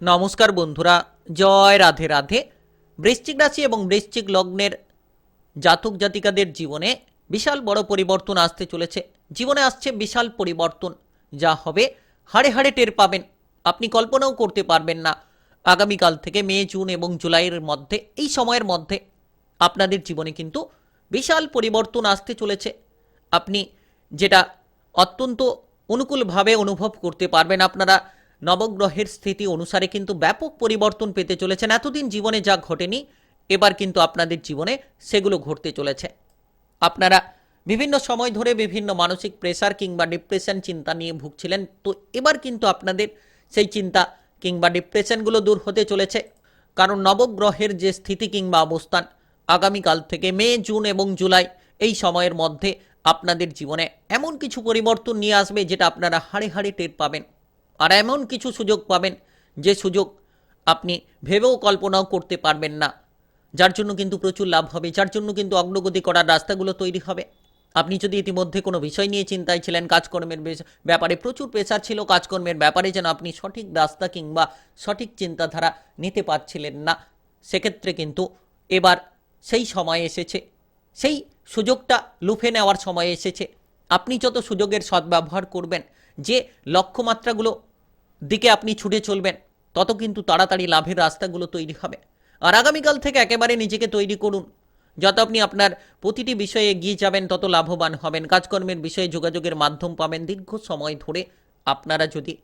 নমস্কার বন্ধুরা, জয় রাধে রাধে। বৃশ্চিক রাশি এবং বৃশ্চিক লগ্নের জাতক জাতিকাদের জীবনে বিশাল বড় পরিবর্তন আসতে চলেছে। জীবনে আসছে বিশাল পরিবর্তন, যা হবে হাড়ে হাড়ে টের পাবেন। আপনি কল্পনাও করতে পারবেন না আগামীকাল থেকে মে, জুন এবং জুলাইয়ের মধ্যে, এই সময়ের মধ্যে আপনাদের জীবনে কিন্তু বিশাল পরিবর্তন আসতে চলেছে। আপনি যেটা অত্যন্ত অনুকূলভাবে অনুভব করতে পারবেন আপনারা। নবগ্রহের স্থিতি অনুসারে কিন্তু ব্যাপক পরিবর্তন পেতে চলেছেন। এতদিন জীবনে যা ঘটেনি, এবার কিন্তু আপনাদের জীবনে সেগুলো ঘটতে চলেছে। আপনারা বিভিন্ন সময় ধরে বিভিন্ন মানসিক প্রেসার কিংবা ডিপ্রেশন চিন্তা নিয়ে ভুগছিলেন, তো এবার কিন্তু আপনাদের সেই চিন্তা কিংবা ডিপ্রেশনগুলো দূর হতে চলেছে। কারণ নবগ্রহের যে স্থিতি কিংবা অবস্থান, আগামীকাল থেকে মে, জুন এবং জুলাই এই সময়ের মধ্যে আপনাদের জীবনে এমন কিছু পরিবর্তন নিয়ে আসবে যেটা আপনারা হাড়ে হাড়ে টের পাবেন। আর এমন কিছু সুযোগ পাবেন যে সুযোগ আপনি ভেবেও কল্পনাও করতে পারবেন না। যার জন্য কিন্তু প্রচুর লাভ হবে, যার জন্য কিন্তু অগ্রগতি করার রাস্তাগুলো তৈরি হবে। আপনি যদি ইতিমধ্যে কোনো বিষয় নিয়ে চিন্তায় ছিলেন, কাজকর্মের ব্যাপারে প্রচুর প্রেসার ছিল, কাজকর্মের ব্যাপারে যেন আপনি সঠিক রাস্তা কিংবা সঠিক চিন্তাধারা নিতে পারছিলেন না, সেক্ষেত্রে কিন্তু এবার সেই সময় এসেছে। সেই সুযোগটা লুফে নেওয়ার সময় এসেছে। আপনি যত সুযোগের সদ্ব্যবহার করবেন, যে লক্ষ্যমাত্রাগুলো দিকে আপনি ছুটে চলবেন, তত কিন্তু তাড়াতাড়ি লাভের রাস্তাগুলো তৈরি হবে। আর আগামীকাল থেকে একেবারে নিজেকে তৈরি করুন। যত আপনি আপনার প্রতিটি বিষয়ে এগিয়ে যাবেন, তত লাভবান হবেন। কাজকর্মের বিষয়ে যোগাযোগের মাধ্যম পাবেন দীর্ঘ সময় ধরে আপনারা যদি।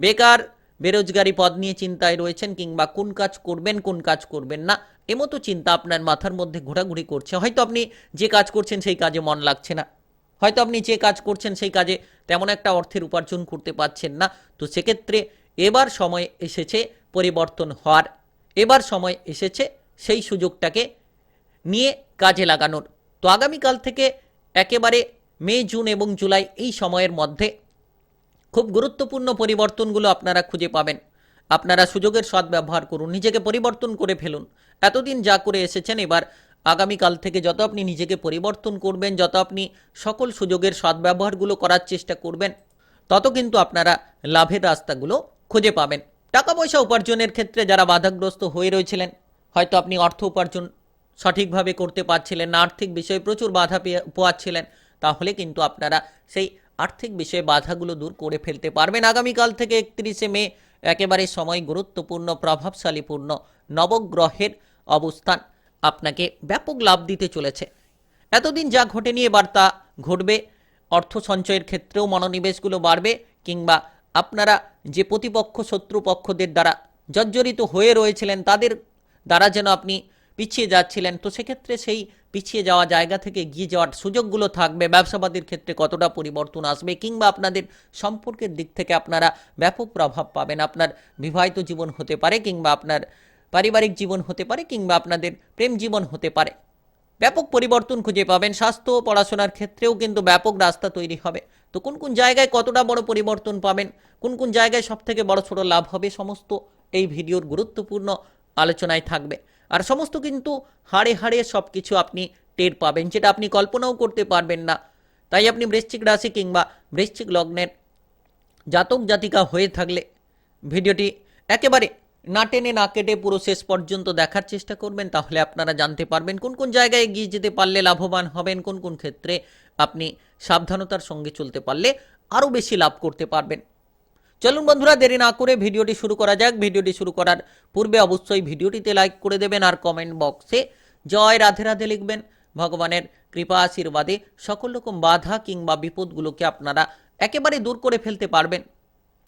বেকার, বেরোজগারি পদ নিয়ে চিন্তায় রয়েছেন কিংবা কোন কাজ করবেন, কোন কাজ করবেন না, এমতো চিন্তা আপনার মাথার মধ্যে ঘোরাঘুরি করছে। হয়তো আপনি যে কাজ করছেন সেই কাজে মন লাগছে না। হয়তো আপনি যে কাজ করছেন সেই কাজে তেমন একটা অর্থের উপার্জন করতে পারছেন না। তো সেক্ষেত্রে এবার সময় এসেছে পরিবর্তন হওয়ার। এবার সময় এসেছে সেই সুযোগটাকে নিয়ে কাজে লাগানোর। তো আগামীকাল থেকে একেবারে মে, জুন এবং জুলাই এই সময়ের মধ্যে খুব গুরুত্বপূর্ণ পরিবর্তনগুলো আপনারা খুঁজে পাবেন। আপনারা সুযোগের সদ্ব্যবহার করুন, নিজেকে পরিবর্তন করে ফেলুন। এতদিন যা করে এসেছেন এবার আগামীকাল থেকে যত আপনি নিজেকে পরিবর্তন করবেন, যত আপনি সকল সুযোগের সদ্ব্যবহারগুলো করার চেষ্টা করবেন, তত কিন্তু আপনারা লাভের রাস্তাগুলো খুঁজে পাবেন। টাকা পয়সা উপার্জনের ক্ষেত্রে যারা বাধাগ্রস্ত হয়ে রয়েছিলেন, হয়তো আপনি অর্থ উপার্জন সঠিকভাবে করতে পারছিলেন না, আর্থিক বিষয়ে প্রচুর বাধা পেয়ে পোয়াচ্ছিলেন, তাহলে কিন্তু আপনারা সেই আর্থিক বিষয়ে বাধাগুলো দূর করে ফেলতে পারবেন। আগামীকাল থেকে একত্রিশে মে একেবারে সময় গুরুত্বপূর্ণ প্রভাবশালীপূর্ণ, নবগ্রহের অবস্থান। আপনাকে ব্যাপক লাভ দিতে চলেছে। এতদিন যা ঘটে নিয়ে বার্তা ঘটবে, অর্থ সঞ্চয়ের ক্ষেত্রেও মনোনিবেশগুলো বাড়বে কিংবা আপনারা যে প্রতিপক্ষ শত্রুপক্ষদের দ্বারা জর্জরিত হয়ে রয়েছিলেন তাদের দ্বারা যেন আপনি পিছিয়ে যাচ্ছিলেন, তো সেক্ষেত্রে সেই পিছিয়ে যাওয়া জায়গা থেকে এগিয়ে যাওয়ার সুযোগগুলো থাকবে। ব্যবসাবাদীর ক্ষেত্রে কতটা পরিবর্তন আসবে কিংবা আপনাদের সম্পর্কের দিক থেকে আপনারা ব্যাপক প্রভাব পাবেন। আপনার বিবাহিত জীবন হতে পারে কিংবা আপনার পারিবারিক জীবন হতে পারে কিংবা আপনাদের প্রেম জীবন হতে পারে। ব্যাপক পরিবর্তন খুঁজে পাবেন স্বাস্থ্য পড়াশোনার ক্ষেত্রেও কিন্তু ব্যাপক রাস্তা তৈরি হবে। তো কোন কোন জায়গায় কতটা বড় পরিবর্তন পাবেন, কোন কোন জায়গায় সব থেকে বড় ছোট লাভ হবে সমস্ত এই ভিডিওর গুরুত্বপূর্ণ আলোচনায় থাকবে। আর সমস্ত কিন্তু হাড়ে হাড়ে সব কিছু আপনি টের পাবেন, যেটা আপনি কল্পনাও করতে পারবেন না। তাই আপনি বৃশ্চিক রাশি কিংবা বৃশ্চিক লগ্নের জাতক জাতিকা হয়ে থাকলে ভিডিওটি একেবারে না টেনে না কেটে পুরো শেষ পর্যন্ত দেখার চেষ্টা করবেন, তাহলে আপনারা জানতে পারবেন কোন কোন জায়গায় এগিয়ে যেতে পারলে লাভবান হবেন, কোন কোন ক্ষেত্রে আপনি সাবধানতার সঙ্গে চলতে পারলে আরও বেশি লাভ করতে পারবেন। চলুন বন্ধুরা, দেরি না করে ভিডিওটি শুরু করা যাক। ভিডিওটি শুরু করার পূর্বে অবশ্যই ভিডিওটিতে লাইক করে দেবেন আর কমেন্ট বক্সে জয় রাধে রাধে লিখবেন। ভগবানের কৃপা আশীর্বাদে সকল রকম বাধা কিংবা বিপদগুলোকে আপনারা একেবারে দূর করে ফেলতে পারবেন।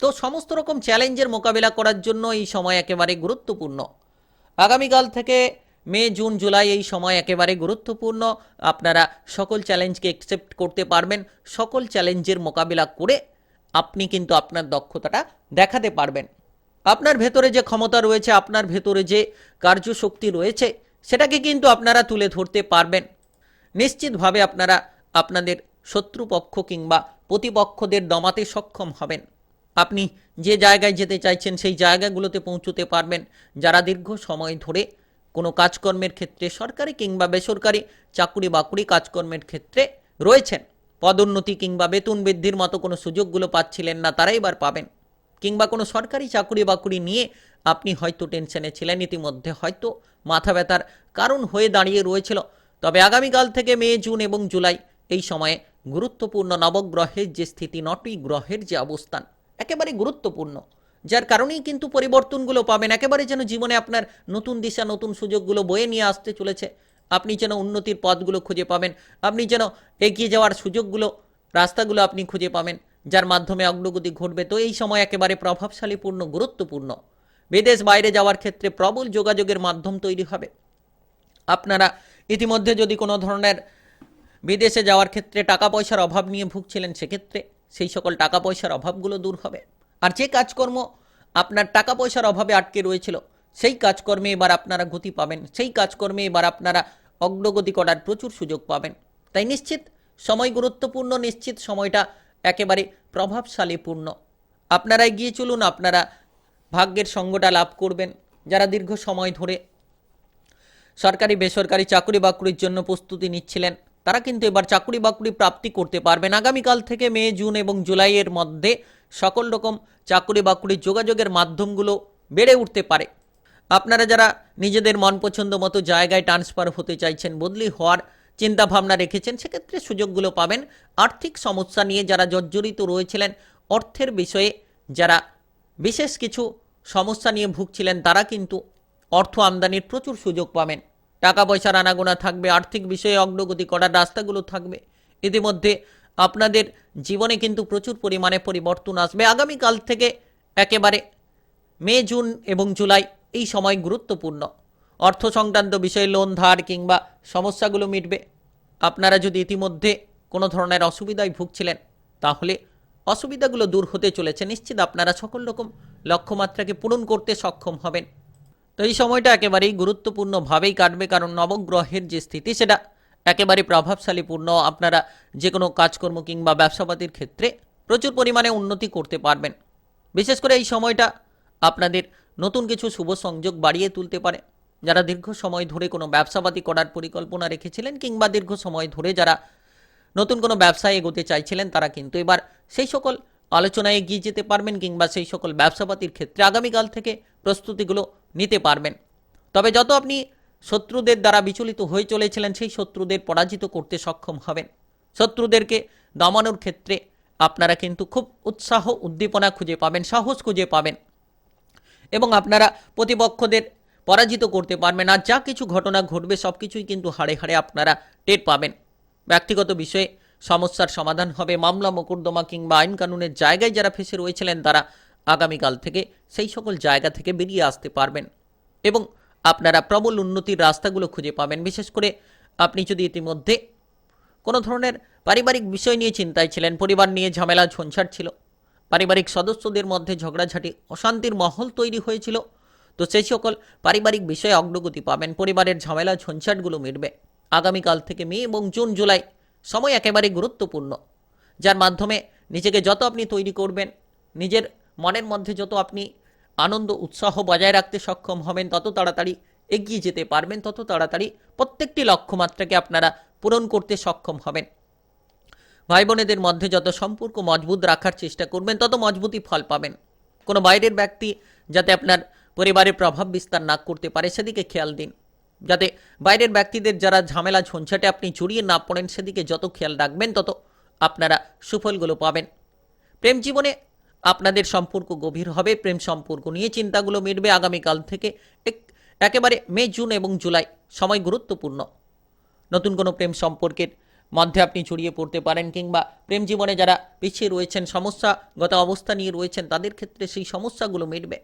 তো সমস্ত রকম চ্যালেঞ্জের মোকাবিলা করার জন্য এই সময় একেবারে গুরুত্বপূর্ণ। আগামীকাল থেকে মে, জুন, জুলাই এই সময় একেবারে গুরুত্বপূর্ণ। আপনারা সকল চ্যালেঞ্জকে অ্যাকসেপ্ট করতে পারবেন, সকল চ্যালেঞ্জের মোকাবিলা করে আপনি কিন্তু আপনার দক্ষতাটা দেখাতে পারবেন। আপনার ভেতরে যে ক্ষমতা রয়েছে, আপনার ভেতরে যে কার্যশক্তি রয়েছে, সেটাকে কিন্তু আপনারা তুলে ধরতে পারবেন। নিশ্চিতভাবে আপনারা আপনাদের শত্রুপক্ষ কিংবা প্রতিপক্ষদের দমাতে সক্ষম হবেন। আপনি যে জায়গায় যেতে চাইছেন সেই জায়গাগুলোতে পৌঁছতে পারবেন। যারা দীর্ঘ সময় ধরে কোনো কাজকর্মের ক্ষেত্রে সরকারি কিংবা বেসরকারি চাকুরি বাকুরি কাজকর্মের ক্ষেত্রে রয়েছেন, পদোন্নতি কিংবা বেতন বৃদ্ধির মতো কোনো সুযোগগুলো পাচ্ছিলেন না, তারা এবার পাবেন। কিংবা কোনো সরকারি চাকুরি বাকুরি নিয়ে আপনি হয়তো টেনশনে ছিলেন, ইতিমধ্যে হয়তো মাথা ব্যথার কারণ হয়ে দাঁড়িয়ে রয়েছিল। তবে আগামীকাল থেকে মে, জুন এবং জুলাই এই সময়ে গুরুত্বপূর্ণ নবগ্রহের যে স্থিতি, নটি গ্রহের যে অবস্থান একেবারে গুরুত্বপূর্ণ। যার কারণেই কিন্তু পরিবর্তনগুলো পাবেন। একেবারে যেন জীবনে আপনার নতুন দিশা, নতুন সুযোগগুলো বয়ে নিয়ে আসতে চলেছে। আপনি যেন উন্নতির পথগুলো খুঁজে পাবেন। আপনি যেন এগিয়ে যাওয়ার সুযোগগুলো, রাস্তাগুলো আপনি খুঁজে পাবেন, যার মাধ্যমে অগ্রগতি ঘটবে। তো এই সময় একেবারে প্রভাবশালীপূর্ণ, গুরুত্বপূর্ণ। বিদেশ বাইরে যাওয়ার ক্ষেত্রে প্রবল যোগাযোগের মাধ্যম তৈরি হবে। আপনারা ইতিমধ্যে যদি কোনো ধরনের বিদেশে যাওয়ার ক্ষেত্রে টাকা পয়সার অভাব নিয়ে ভুগছিলেন, সেক্ষেত্রে সেই সকল টাকা পয়সার অভাবগুলো দূর হবে। আর যে কাজকর্ম আপনার টাকা পয়সার অভাবে আটকে রয়েছিল, সেই কাজকর্মে এবার আপনারা গতি পাবেন। সেই কাজকর্মে এবার আপনারা অগ্রগতি করার প্রচুর সুযোগ পাবেন। তাই নিশ্চিত, সময় গুরুত্বপূর্ণ, নিশ্চিত সময়টা একেবারে প্রভাবশালীপূর্ণ আপনারা এগিয়ে চলুন, আপনারা ভাগ্যের সঙ্গটা লাভ করবেন। যারা দীর্ঘ সময় ধরে সরকারি বেসরকারি চাকরি বাকরির জন্য প্রস্তুতি নিচ্ছিলেন তারা কিন্তু এবার চাকরি বাকরি প্রাপ্তি করতে পারবেন। আগামীকাল থেকে মে, জুন এবং জুলাইয়ের মধ্যে সকল রকম চাকরি বাকরির যোগাযোগের মাধ্যমগুলো বেড়ে উঠতে পারে। আপনারা যারা নিজেদের মন পছন্দ মতো জায়গায় ট্রান্সফার হতে চাইছেন, বদলি হওয়ার চিন্তা ভাবনা রেখেছেন, সেক্ষেত্রে সুযোগগুলো পাবেন। আর্থিক সমস্যা নিয়ে যারা জর্জরিত রয়েছিলেন, অর্থের বিষয়ে যারা বিশেষ কিছু সমস্যা নিয়ে ভুগছিলেন, তারা কিন্তু অর্থ আমদানির প্রচুর সুযোগ পাবেন। টাকা পয়সার আনাগোনা থাকবে, আর্থিক বিষয়ে অগ্রগতি করার রাস্তাগুলো থাকবে। ইতিমধ্যে আপনাদের জীবনে কিন্তু প্রচুর পরিমাণে পরিবর্তন আসবে। আগামীকাল থেকে একেবারে মে, জুন এবং জুলাই এই সময় গুরুত্বপূর্ণ। অর্থ সংক্রান্ত বিষয়ে লোন, ধার কিংবা সমস্যাগুলো মিটবে। আপনারা যদি ইতিমধ্যে কোনো ধরনের অসুবিধায় ভুগছিলেন, তাহলে অসুবিধাগুলো দূর হতে চলেছে। নিশ্চিত আপনারা সকল রকম লক্ষ্যমাত্রাকে পূরণ করতে সক্ষম হবেন। তো এই সময়টা একেবারেই গুরুত্বপূর্ণভাবেই কাটবে, কারণ নবগ্রহের যে স্থিতি সেটা একেবারে প্রভাবশালীপূর্ণ আপনারা যে কোনো কাজকর্ম কিংবা ব্যবসাপাতির ক্ষেত্রে প্রচুর পরিমাণে উন্নতি করতে পারবেন। বিশেষ করে এই সময়টা আপনাদের নতুন কিছু শুভ সংযোগ বাড়িয়ে তুলতে পারে। যারা দীর্ঘ সময় ধরে কোনো ব্যবসাপাতি করার পরিকল্পনা রেখেছিলেন কিংবা দীর্ঘ সময় ধরে যারা নতুন কোনো ব্যবসায় এগোতে চাইছিলেন, তারা কিন্তু এবার সেই সকল আলোচনায় এগিয়ে যেতে পারবেন কিংবা সেই সকল ব্যবসাপাতির ক্ষেত্রে আগামীকাল থেকে প্রস্তুতিগুলো নিতে পারবেন। তবে যত আপনি শত্রুদের দ্বারা বিচলিত হয়ে চলেছিলেন, সেই শত্রুদের পরাজিত করতে সক্ষম হবেন। শত্রুদেরকে দমানোর ক্ষেত্রে আপনারা কিন্তু খুব উৎসাহ, উদ্দীপনা খুঁজে পাবেন, সাহস খুঁজে পাবেন এবং আপনারা প্রতিপক্ষদের পরাজিত করতে পারবেন আর যা কিছু ঘটনা ঘটবে, সব কিছুই কিন্তু হাড়ে হাড়ে আপনারা টের পাবেন। ব্যক্তিগত বিষয়ে সমস্যার সমাধান হবে। মামলা, মোকদ্দমা কিংবা আইন কানুনের জায়গায় যারা ফেসে রয়েছিলেন, তারা আগামীকাল থেকে সেই সকল জায়গা থেকে বেরিয়ে আসতে পারবেন এবং আপনারা প্রবল উন্নতির রাস্তাগুলো খুঁজে পাবেন। বিশেষ করে আপনি যদি ইতিমধ্যে কোনো ধরনের পারিবারিক বিষয় নিয়ে চিন্তায় ছিলেন, পরিবার নিয়ে ঝামেলা, ঝঞ্ঝাট ছিল, পারিবারিক সদস্যদের মধ্যে ঝগড়াঝাটি, অশান্তির মহল তৈরি হয়েছিল, তো সেই সকল পারিবারিক বিষয়ে অগ্রগতি পাবেন, পরিবারের ঝামেলা, ঝঞ্ঝাটগুলো মিটবে। আগামীকাল থেকে মে এবং জুন, জুলাই সময় একেবারে গুরুত্বপূর্ণ, যার মাধ্যমে নিজেকে যত আপনি তৈরি করবেন, নিজের মনের মধ্যে যত আপনি আনন্দ, উৎসাহ বজায় রাখতে সক্ষম হবেন, তত তাড়াতাড়ি এগিয়ে যেতে পারবেন, তত তাড়াতাড়ি প্রত্যেকটি লক্ষ্যমাত্রাকে আপনারা পূরণ করতে সক্ষম হবেন। ভাই বোনেদের মধ্যে যত সম্পর্ক মজবুত রাখার চেষ্টা করবেন, তত মজবুতই ফল পাবেন। কোনো বাইরের ব্যক্তি যাতে আপনার পরিবারে প্রভাব বিস্তার না করতে পারে, সেদিকে খেয়াল দিন। যাতে বাইরের ব্যক্তিদের যারা ঝামেলা, ঝঞ্ঝাটে আপনি জড়িয়ে না পড়েন, সেদিকে যত খেয়াল রাখবেন, তত আপনারা সুফলগুলো পাবেন। প্রেম জীবনে আপনাদের সম্পর্ক গভীর হবে, প্রেম সম্পর্ক নিয়ে চিন্তাগুলো মিটবে। আগামীকাল থেকে এক- একেবারে মে, জুন এবং জুলাই সময় গুরুত্বপূর্ণ। নতুন কোনো প্রেম সম্পর্কের মধ্যে আপনি জড়িয়ে পড়তে পারেন কিংবা প্রেম জীবনে যারা পিছিয়ে রয়েছেন, সমস্যাগত অবস্থা নিয়ে রয়েছেন, তাদের ক্ষেত্রে সেই সমস্যাগুলো মিটবে।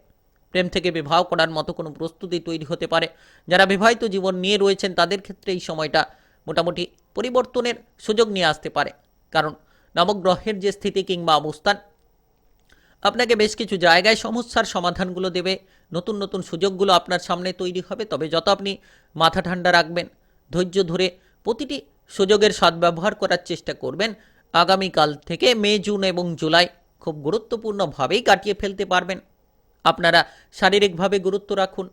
প্রেম থেকে বিবাহ করার মতো কোনো প্রস্তুতি তৈরি হতে পারে। যারা বিবাহিত জীবন নিয়ে রয়েছেন, তাদের ক্ষেত্রে এই সময়টা মোটামুটি পরিবর্তনের সুযোগ নিয়ে আসতে পারে। কারণ নবগ্রহের যে স্থিতি কিংবা অবস্থান আপনাকে বেশ কিছু জায়গায় সমস্যার সমাধানগুলো দেবে। নতুন নতুন সুযোগগুলো আপনার সামনে তৈরি হবে। তবে যত আপনি মাথা ঠান্ডা রাখবেন, ধৈর্য ধরে প্রতিটি সুযোগের সদ্ব্যবহার করার চেষ্টা করবেন, আগামীকাল থেকে মে, জুন এবং জুলাই খুব গুরুত্বপূর্ণভাবেই কাটিয়ে ফেলতে পারবেন। আপনারা শারীরিকভাবে গুরুত্ব রাখুন,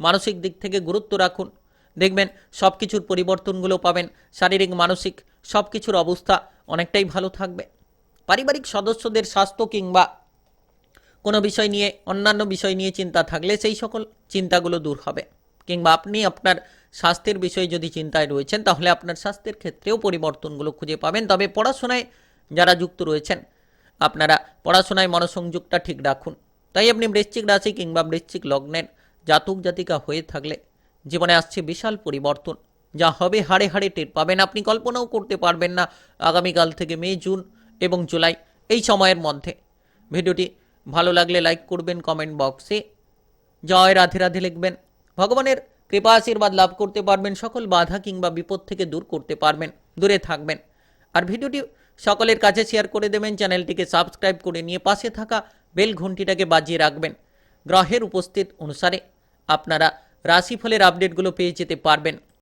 মানসিক দিক থেকে গুরুত্ব রাখুন। দেখবেন সব কিছুর পরিবর্তনগুলো পাবেন, শারীরিক, মানসিক সব কিছুর অবস্থা অনেকটাই ভালো থাকবে। পারিবারিক সদস্যদের স্বাস্থ্য কিংবা কোনো বিষয় নিয়ে, অন্যান্য বিষয় নিয়ে চিন্তা থাকলে সেই সকল চিন্তাগুলো দূর হবে। কিংবা আপনি আপনার স্বাস্থ্যের বিষয়ে যদি চিন্তায় রয়েছেন, তাহলে আপনার স্বাস্থ্যের ক্ষেত্রেও পরিবর্তনগুলো খুঁজে পাবেন। তবে পড়াশোনায় যারা যুক্ত রয়েছেন, আপনারা পড়াশোনায় মনোসংযোগটা ঠিক রাখুন। তাই আপনি বৃশ্চিক রাশি কিংবা বৃশ্চিক লগ্নের জাতক জাতিকা হয়ে থাকলে জীবনে আসছে বিশাল পরিবর্তন। যা হবে হাড়ে হাড়ে টের পাবেন। আপনি কল্পনাও করতে পারবেন না আগামীকাল থেকে মে, জুন এবং জুলাই এই সময়ের মধ্যে। ভিডিওটি ভালো লাগলে লাইক করবেন কমেন্ট বক্সে জয় রাধে রাধে লিখবেন। ভগবানের কৃপা আশীর্বাদ লাভ করতে পারবেন, সকল বাধা কিংবা বিপদ থেকে দূর করতে পারবেন, দূরে থাকবেন। আর ভিডিওটি সকলের কাছে শেয়ার করে দেবেন, চ্যানেলটিকে সাবস্ক্রাইব করে নিয়ে পাশে থাকা বেল ঘন্টিটাকে বাজিয়ে রাখবেন। গ্রহের উপস্থিত অনুসারে আপনারা রাশিফলের আপডেটগুলো পেয়ে যেতে পারবেন।